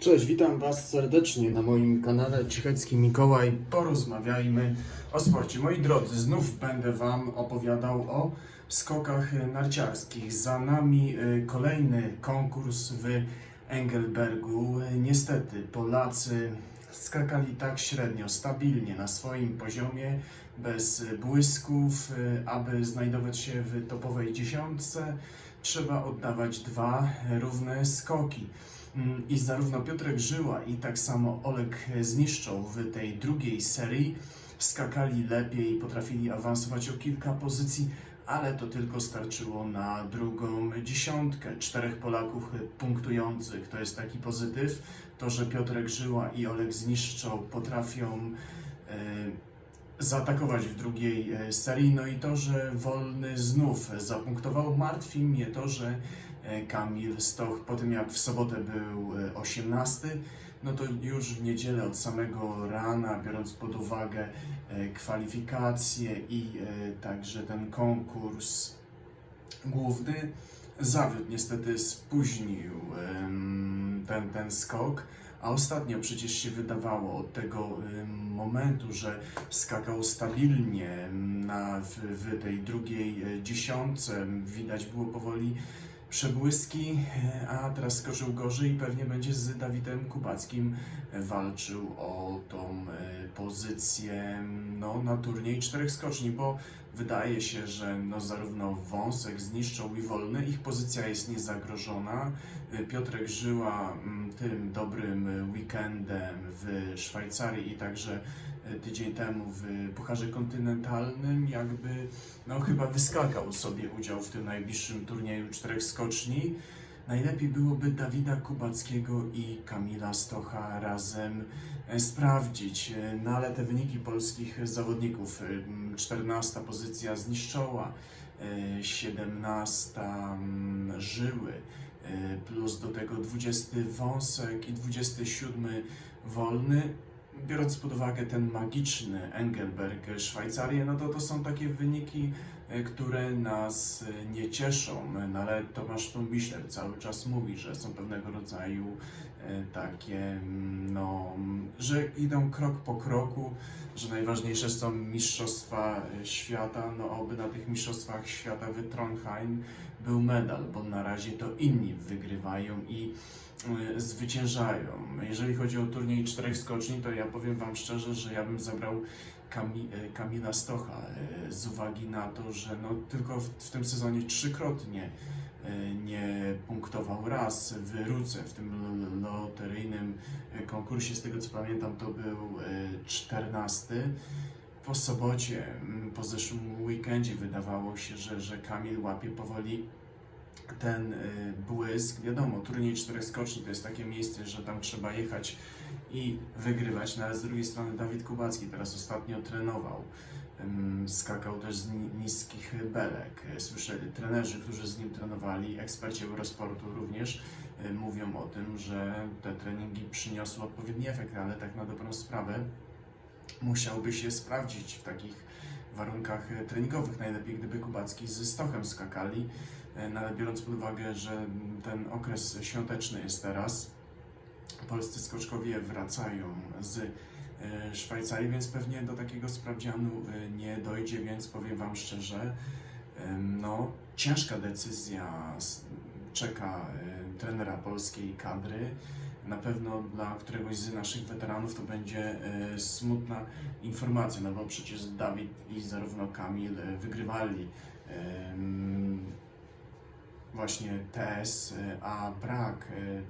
Cześć, witam Was serdecznie na moim kanale Cichecki Mikołaj. Porozmawiajmy o sporcie. Moi drodzy, znów będę Wam opowiadał o skokach narciarskich. Za nami y, kolejny konkurs w Engelbergu. Niestety Polacy skakali tak średnio, stabilnie na swoim poziomie, bez błysków, y, aby znajdować się w topowej dziesiątce. Trzeba oddawać dwa równe skoki. Mm, I zarówno Piotrek Żyła i tak samo Oleg Zniszczą w tej drugiej serii skakali lepiej, potrafili awansować o kilka pozycji, ale to tylko starczyło na drugą dziesiątkę. Czterech Polaków punktujących to jest taki pozytyw. To, że Piotrek Żyła i Oleg Zniszczą potrafią e, zaatakować w drugiej e, serii. No i to, że Wolny znów zapunktował, martwi mnie to, że e, Kamil Stoch po tym jak w sobotę był e, 18, no to już w niedzielę od samego rana, biorąc pod uwagę e, kwalifikacje i e, także ten konkurs główny, zawiódł, niestety spóźnił ten, ten skok. A ostatnio przecież się wydawało od tego momentu, że skakał stabilnie na, w, w tej drugiej e, dziesiątce. Widać było powoli przebłyski, e, a teraz skoczył gorzej i pewnie będzie z Dawidem Kubackim e, walczył o tą e, pozycję no, na turniej czterech skoczni, bo wydaje się, że no, zarówno Wąsek zniszczą i Wolny, ich pozycja jest niezagrożona. E, Piotrek Żyła mm, tym dobrym e, weekendem w Szwajcarii i także e, tydzień temu w Pucharze Kontynentalnym jakby no chyba wyskakał sobie udział w tym najbliższym turnieju czterech skoczni. Najlepiej byłoby Dawida Kubackiego i Kamila Stocha razem e, sprawdzić. E, No ale te wyniki polskich zawodników, e, m, 14 pozycja zniszczoła, e, 17 mm, żyły, e, plus do tego 20 wąsek i 27 wolny. Biorąc pod uwagę ten magiczny Engelberg, e, Szwajcarię, no to to są takie wyniki, e, które nas e, nie cieszą. No ale Tomasz Tumbiśler cały czas mówi, że są pewnego rodzaju e, takie, mm, no, mm, że idą krok po kroku, że najważniejsze są mistrzostwa e, świata. No oby na tych mistrzostwach świata w Trondheim był medal, bo na razie to inni wygrywają i e, zwyciężają. Jeżeli chodzi o turniej czterech skoczni, to ja powiem Wam szczerze, że ja bym zabrał E, Kamila Stocha e, z uwagi na to, że no, tylko w, w tym sezonie trzykrotnie e, nie punktował raz w Ruce, w tym lo- loteryjnym konkursie, z tego co pamiętam to był 14. Po sobocie, po zeszłym weekendzie wydawało się, że, że Kamil łapie powoli ten y, błysk. Wiadomo, turniej czterech skoczni to jest takie miejsce, że tam trzeba jechać i wygrywać, no ale z drugiej strony Dawid Kubacki teraz ostatnio trenował. Skakał też z ni- niskich belek. Y, Słyszeli trenerzy, którzy z nim trenowali, eksperci Eurosportu również y, mówią o tym, że te treningi przyniosły odpowiedni efekt, ale tak na dobrą sprawę musiałby się sprawdzić w takich warunkach e, treningowych. Najlepiej, gdyby Kubacki ze Stochem skakali, e, ale biorąc pod uwagę, że ten okres świąteczny jest teraz, polscy skoczkowie wracają z e, Szwajcarii, więc pewnie do takiego sprawdzianu e, nie dojdzie, więc powiem Wam szczerze, no ciężka decyzja czeka trenera polskiej kadry. Na pewno dla któregoś z naszych weteranów to będzie smutna informacja, no bo przecież Dawid i zarówno Kamil wygrywali właśnie TS, e, a brak e,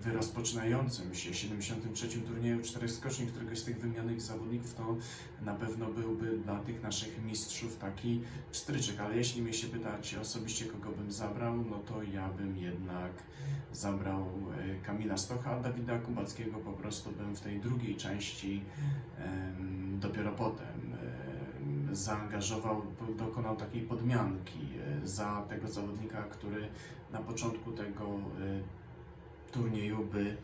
w rozpoczynającym się 73. turnieju czterech skoczni któregoś z tych wymienionych zawodników, to na pewno byłby dla tych naszych mistrzów taki pstryczek, ale jeśli mnie się pytać osobiście, kogo bym zabrał, no to ja bym jednak zabrał e, Kamila Stocha, Dawida Kubackiego po prostu bym w tej drugiej części dopiero potem em, zaangażował, dokonał takiej podmianki e, za tego zawodnika, który na początku tego e, turnieju by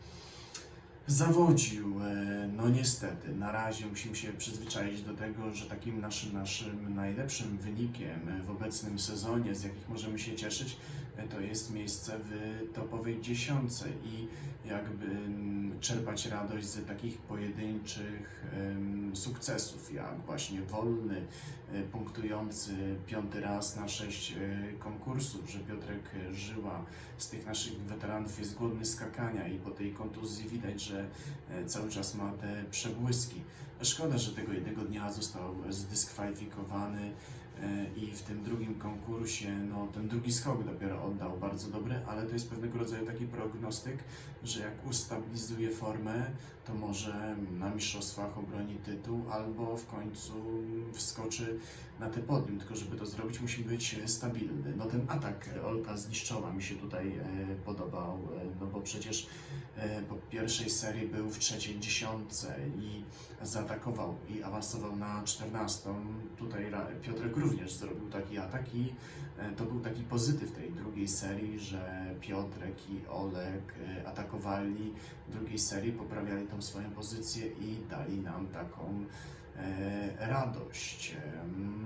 zawodził. E, No niestety, na razie musimy się przyzwyczaić do tego, że takim naszym, naszym najlepszym wynikiem w obecnym sezonie, z jakich możemy się cieszyć, to jest miejsce w topowej dziesiątce i jakby mm, czerpać radość z takich pojedynczych sukcesów, jak właśnie wolny, e, punktujący piąty raz na sześć e, konkursów, że Piotrek Żyła z tych naszych weteranów jest głodny skakania i po tej kontuzji widać, że e, cały czas ma te przebłyski. Szkoda, że tego jednego dnia został zdyskwalifikowany e, i w tym drugim konkursie, no ten drugi skok dopiero oddał bardzo dobry, ale to jest pewnego rodzaju taki prognostyk, że jak ustabilizuje formę, to może na mistrzostwach obroni tytuł albo w końcu wskoczy na te podium, tylko żeby to zrobić musi być stabilny. No ten atak Olka z Liszczowa mi się tutaj e, podobał, e, no bo przecież po pierwszej serii był w trzeciej dziesiątce i zaatakował i awansował na czternastą. Tutaj Ra- Piotrek również zrobił taki atak i e, to był taki pozytyw tej drugiej serii, że Piotrek i Olek e, atakowali drugiej serii, poprawiali tą swoją pozycję i dali nam taką e, radość.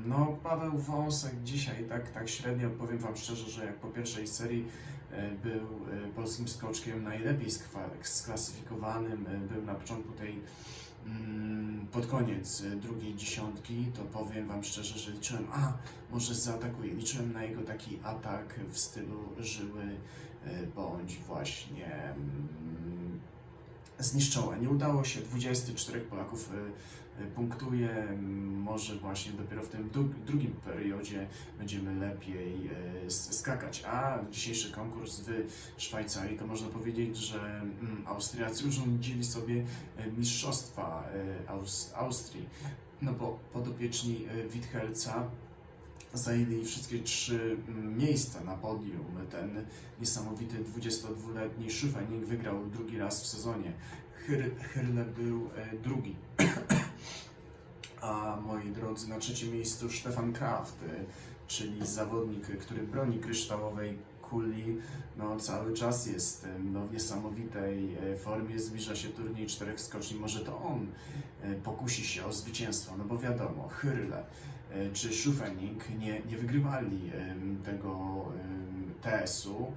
No, Paweł Wąsek dzisiaj tak, tak średnio, powiem Wam szczerze, że jak po pierwszej serii był polskim skoczkiem najlepiej sklasyfikowanym, był na początku tej pod koniec e, drugiej dziesiątki, to powiem Wam szczerze, że liczyłem, a może zaatakuje. Liczyłem na jego taki atak w stylu żyły e, bądź właśnie mm, zniszczone. Nie udało się, 24 Polaków e, punktuje, może właśnie dopiero w tym dru- drugim periodzie będziemy lepiej e, skakać. A dzisiejszy konkurs w Szwajcarii to można powiedzieć, że mm, Austriacy urządzili sobie e, mistrzostwa e, Aus- Austrii, no bo podopieczni Withelca zajęli wszystkie trzy mm, miejsca na podium. Ten niesamowity 22-letni Schufening wygrał drugi raz w sezonie. Hyr- Hyrle był drugi. A moi drodzy, na trzecim miejscu Stefan Kraft, e, czyli zawodnik, który broni kryształowej kuli, no cały czas jest e, no, w niesamowitej e, formie, zbliża się turniej czterech skoczni, może to on pokusi się o zwycięstwo, no bo wiadomo, Hyrle czy Schufening nie, nie wygrywali tego TS-u,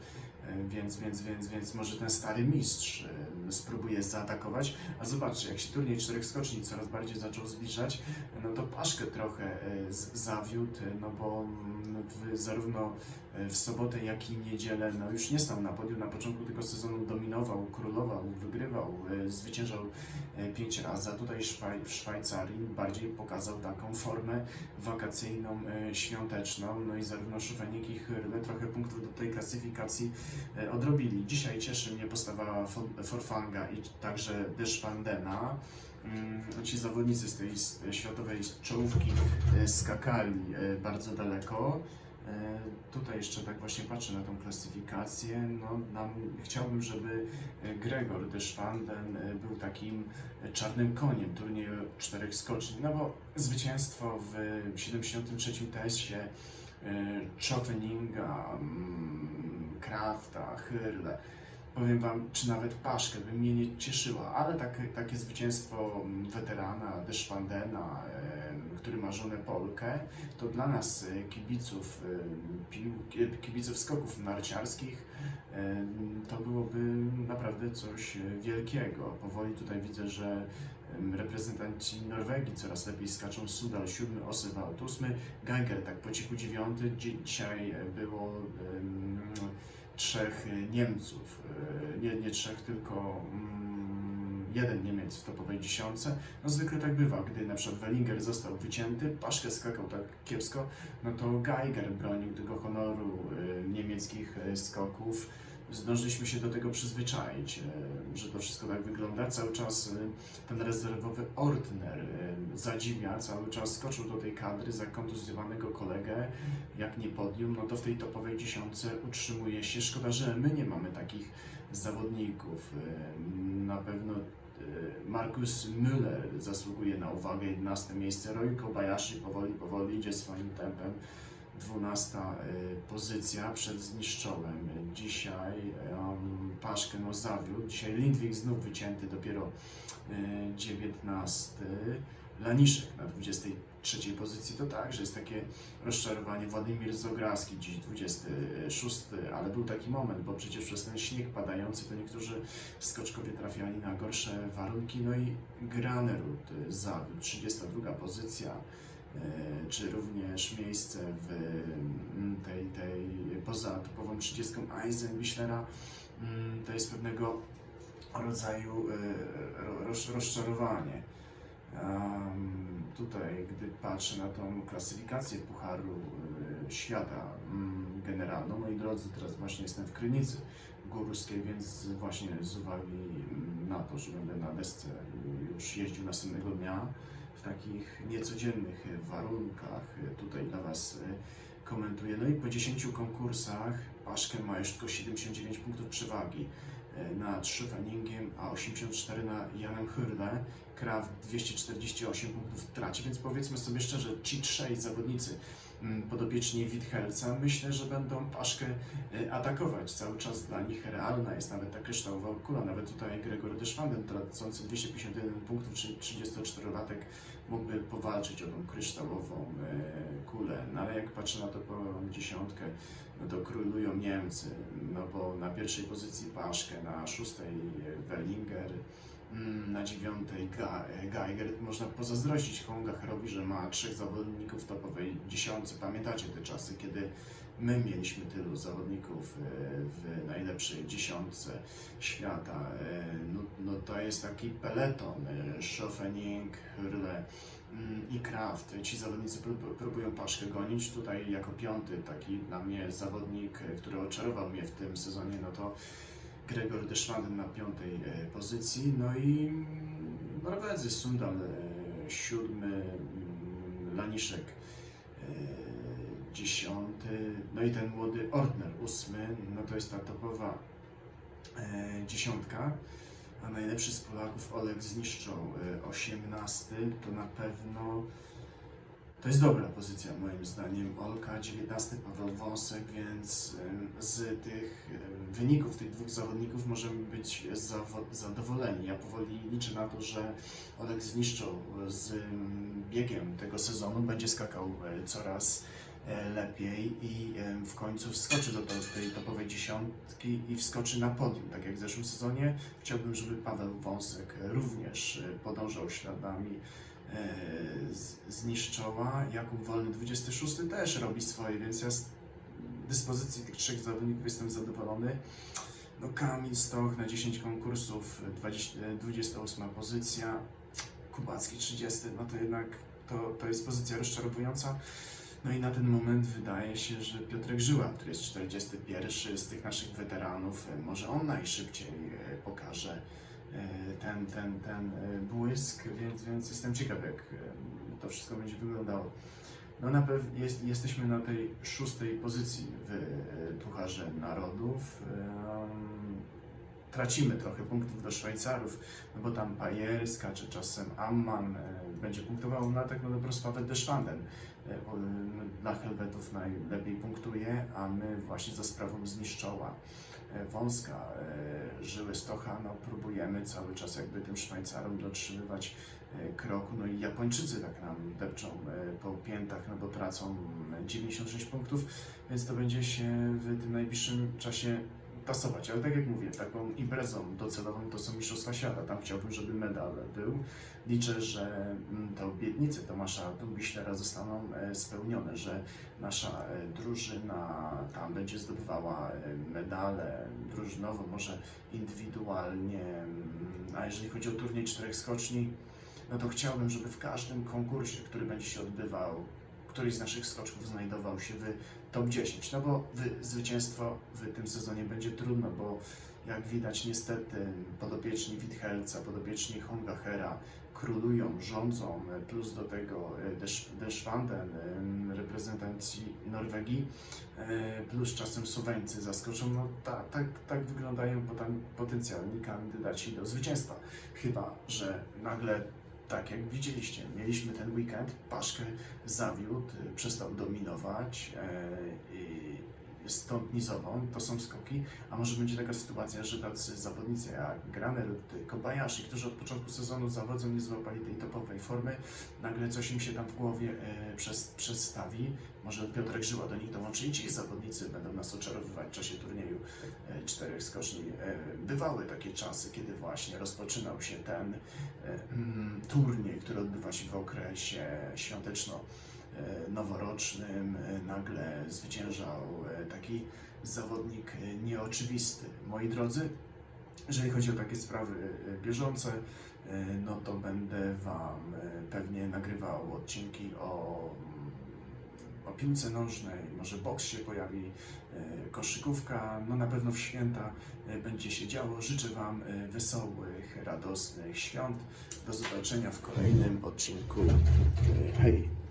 więc, więc, więc, więc może ten stary mistrz spróbuje zaatakować. A zobaczcie, jak się turniej czterech skoczni coraz bardziej zaczął zbliżać, no to Paszkę trochę e, zawiódł, e, no bo mm, w, zarówno e, w sobotę, jak i niedzielę, no już nie stał na podium. Na początku tego sezonu dominował, królował, wygrywał, zwyciężał pięć razy, a tutaj w Szwajcarii bardziej pokazał taką formę wakacyjną, świąteczną, no i zarówno Szufenik i Hyrle trochę punktów do tej klasyfikacji odrobili. Dzisiaj cieszy mnie postawa Fo- Forfanga i także Deschwandena. Mm, Ci zawodnicy z tej światowej czołówki e, skakali e, bardzo daleko. E, Tutaj jeszcze tak właśnie patrzę na tą klasyfikację. No, nam, chciałbym, żeby Gregor Deschwanden był takim czarnym koniem turnieju czterech skoczni, no bo zwycięstwo w 73. teście Choppeninga, mm, Krafta, Hyrle, powiem Wam, czy nawet Paszkę by mnie nie cieszyła, ale takie, takie zwycięstwo mm, weterana Deschwandena, który ma żonę Polkę, to dla nas e, kibiców, pił, e, kibiców skoków narciarskich to byłoby naprawdę coś e, wielkiego. Powoli tutaj widzę, że reprezentanci Norwegii coraz lepiej skaczą. Sudal siódmy, Osewald ósmy, Geiger tak po cichu dziewiąty. Dzi- Dzisiaj było em, trzech Niemców, nie, nie trzech, tylko mm, jeden Niemiec w topowej dziesiątce. No zwykle tak bywa, gdy na przykład Wellinger został wycięty, Paszkę skakał tak kiepsko, no to Geiger bronił tego honoru e, niemieckich e, skoków. Zdążyliśmy się do tego przyzwyczaić, e, że to wszystko tak wygląda. Cały czas e, ten rezerwowy Ortner e, zadziwia, cały czas skoczył do tej kadry za kontuzjowanego kolegę. Jak nie podium, no to w tej topowej dziesiątce utrzymuje się. Szkoda, że my nie mamy takich zawodników. Na pewno Markus Müller zasługuje na uwagę, 11 miejsce. Roy Kobayashi powoli, powoli idzie swoim tempem. 12 pozycja przed zniszczołem. Dzisiaj um, Paszkę no zawiódł. Dzisiaj Lindwik znów wycięty dopiero e, 19. Laniszek na 23 pozycji to także jest takie rozczarowanie. Władimir Zograski dziś 26, ale był taki moment, bo przecież przez ten śnieg padający to niektórzy skoczkowie trafiali na gorsze warunki. No i Granerud zawiódł, 32 pozycja, e, czy również miejsce w mm, tej, tej poza topową 30 Eisenbichlera. Mm, To jest pewnego rodzaju e, ro- roz- rozczarowanie. Tutaj, gdy patrzę na tą klasyfikację Pucharu e, Świata mm, generalną, moi drodzy, teraz właśnie jestem w Krynicy Górskiej, więc właśnie z uwagi na to, że będę na desce już jeździł następnego dnia w takich niecodziennych warunkach, tutaj dla Was e, komentuję. No i po 10 konkursach Paszkę ma już tylko 79 punktów przewagi e, nad Schöfeningiem, a 84 na Janem Hürle. Kraft 248 punktów traci, więc powiedzmy sobie szczerze, ci trzej zawodnicy podopieczni Withelca, myślę, że będą Paszkę e, atakować. Cały czas dla nich realna jest nawet ta kryształowa kula. Nawet tutaj Gregor Deschwanden, tracący 251 punktów, czyli 34-latek, mógłby powalczyć o tą kryształową e, kulę. No ale jak patrzę na to po dziesiątkę, no to królują Niemcy, no bo na pierwszej pozycji Paszkę, na szóstej e, Wellinger, mm, na dziewiątej Geiger. Można pozazdrościć Hongacherowi, że ma trzech zawodników topowej dziesiątce. Pamiętacie te czasy, kiedy my mieliśmy tylu zawodników e, w najlepszej dziesiątce świata. E, No, no to jest taki peleton. e, Schofening, Hürle mm, i Kraft. Ci zawodnicy prób- próbują Paszkę gonić. Tutaj jako piąty taki dla mnie zawodnik, który oczarował mnie w tym sezonie, no to Gregor Deschwanden na piątej e, pozycji. No i mm, Norwedzy, Sundal e, siódmy, mm, Laniszek e, dziesiąty, no i ten młody Ordner ósmy, no to jest ta topowa dziesiątka. A najlepszy z Polaków Oleg zniszczą 18, to na pewno to jest dobra pozycja moim zdaniem. Olka 19, Paweł Wąsek, więc z tych wyników tych dwóch zawodników możemy być zadowoleni. Ja powoli liczę na to, że Oleg zniszczą z em, biegiem tego sezonu będzie skakał e, coraz e, lepiej i w końcu wskoczy do tej topowej dziesiątki i wskoczy na podium, tak jak w zeszłym sezonie. Chciałbym, żeby Paweł Wąsek również e, podążał śladami e, z- zniszczoła. Jakub Wolny 26 też robi swoje, więc ja z dyspozycji tych trzech zawodników jestem zadowolony. No Kamil Stoch na 10 konkursów, 20, e, 28 pozycja, Kubacki 30, no to jednak to, to jest pozycja rozczarowująca. No i na ten moment wydaje się, że Piotrek Żyła, który jest 41 z tych naszych weteranów, e, może on najszybciej e, pokaże e, ten, ten, ten e, błysk, więc, więc jestem ciekaw, jak e, to wszystko będzie wyglądało. No na pewno jest, jesteśmy na tej szóstej pozycji w e, Pucharze Narodów. Tracimy trochę punktów do Szwajcarów, no bo tam Pajer skacze czasem Amman, e, będzie punktował na tak no dobro Paweł Deschwanden. E, no, Dla Helwetów najlepiej punktuje, a my właśnie za sprawą zniszczoła e, wąska e, żyły Stocha, no próbujemy cały czas jakby tym Szwajcarom dotrzymywać e, kroku, no i Japończycy tak nam depczą e, po piętach, no bo tracą e, 96 punktów, więc to będzie się w tym najbliższym czasie tasować, ale tak jak mówię, taką imprezą docelową to są Mistrzostwa Świata, tam chciałbym, żeby medal był. Liczę, że mm, te obietnice Tomasza Dubishlera zostaną e, spełnione, że nasza e, drużyna tam będzie zdobywała e, medale drużynowo, może indywidualnie, mm, a jeżeli chodzi o turniej czterech skoczni, no to chciałbym, żeby w każdym konkursie, który będzie się odbywał, któryś z naszych skoczków znajdował się w top 10, no bo wy, zwycięstwo w tym sezonie będzie trudno, bo jak widać niestety podopieczni Withelca, podopieczni Hongachera królują, rządzą, plus do tego e, Desch- Deschwanden, reprezentanci Norwegii, e, plus czasem Słoweńcy zaskoczą, no ta, tak, tak wyglądają potencjalni kandydaci do zwycięstwa. Chyba, że nagle tak jak widzieliście, mieliśmy ten weekend, Paszkę zawiódł, y, przestał dominować i stąd-nizową, to są skoki, a może będzie taka sytuacja, że tacy zawodnicy jak Graner lub Kobayashi, którzy od początku sezonu zawodzą, nie złapali tej topowej formy, nagle coś im się tam w głowie e, przez, przedstawi, może Piotrek Żyła do nich dołączy i ci zawodnicy będą nas oczarowywać w czasie turnieju e, czterech skoczni. E, Bywały takie czasy, kiedy właśnie rozpoczynał się ten e, mm, turniej, który odbywa się w okresie świąteczno noworocznym e, nagle zwyciężał e, taki zawodnik e, nieoczywisty. Moi drodzy, jeżeli chodzi o takie sprawy e, bieżące, e, no to będę Wam e, pewnie nagrywał odcinki o, mm, o piłce nożnej, może boks się pojawi, e, koszykówka, no na pewno w święta e, będzie się działo. Życzę Wam e, wesołych, radosnych świąt. Do zobaczenia w kolejnym odcinku. E, Hej!